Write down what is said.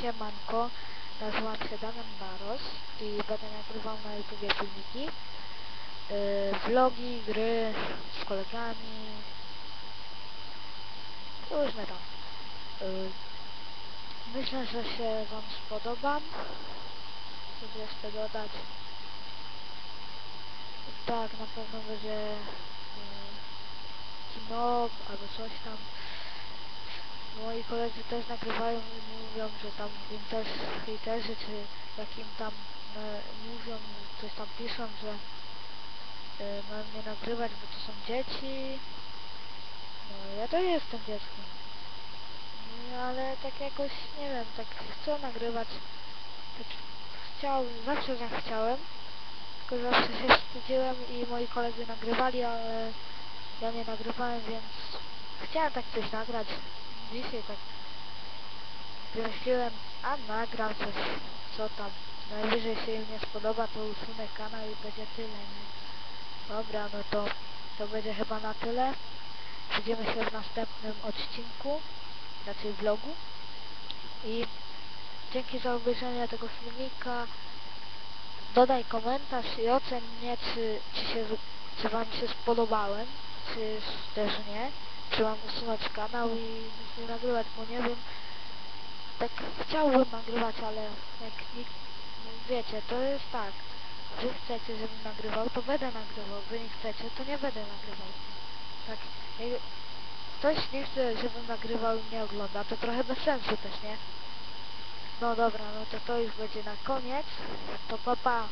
Siemanko, nazywam się Damian Baros i będę nagrywał na YouTubie filmiki, yy, vlogi, gry z kolegami, różne tam. Yy, myślę, że się Wam spodobam. Co jeszcze dodać? Tak, na pewno będzie yy, kino albo coś tam. Moi koledzy też nagrywają i mówią, że tam im też hejterzy, czy jakim tam e, mówią, coś tam piszą, że e, mam nie nagrywać, bo to są dzieci. No ja to jestem dzieckiem. No, ale tak jakoś, nie wiem, tak chcę nagrywać. Tak chciałem, zawsze chciałem. Tylko zawsze się wstydziłem i moi koledzy nagrywali, ale ja nie nagrywałem, więc chciałem tak coś nagrać. Dzisiaj tak wymyśliłem, a nagram coś, co tam. Najwyżej się im nie spodoba, to usunę kanał i będzie tyle, nie? Dobra, no to, to będzie chyba na tyle. Widzimy się w następnym odcinku, znaczy vlogu. I dzięki za obejrzenie tego filmika. Dodaj komentarz i ocen mnie, czy, czy, się, czy Wam się spodobałem, czy też nie. Mam usunąć kanał i nic nie nagrywać, bo nie wiem. Tak chciałbym nagrywać, ale jak nikt, wiecie, to jest tak. Wy chcecie, żebym nagrywał, to będę nagrywał. Wy nie chcecie, to nie będę nagrywał. Tak, jak ktoś nie chce, żebym nagrywał i nie ogląda, to trochę bez sensu też, nie? No dobra, no to to już będzie na koniec. To pa pa.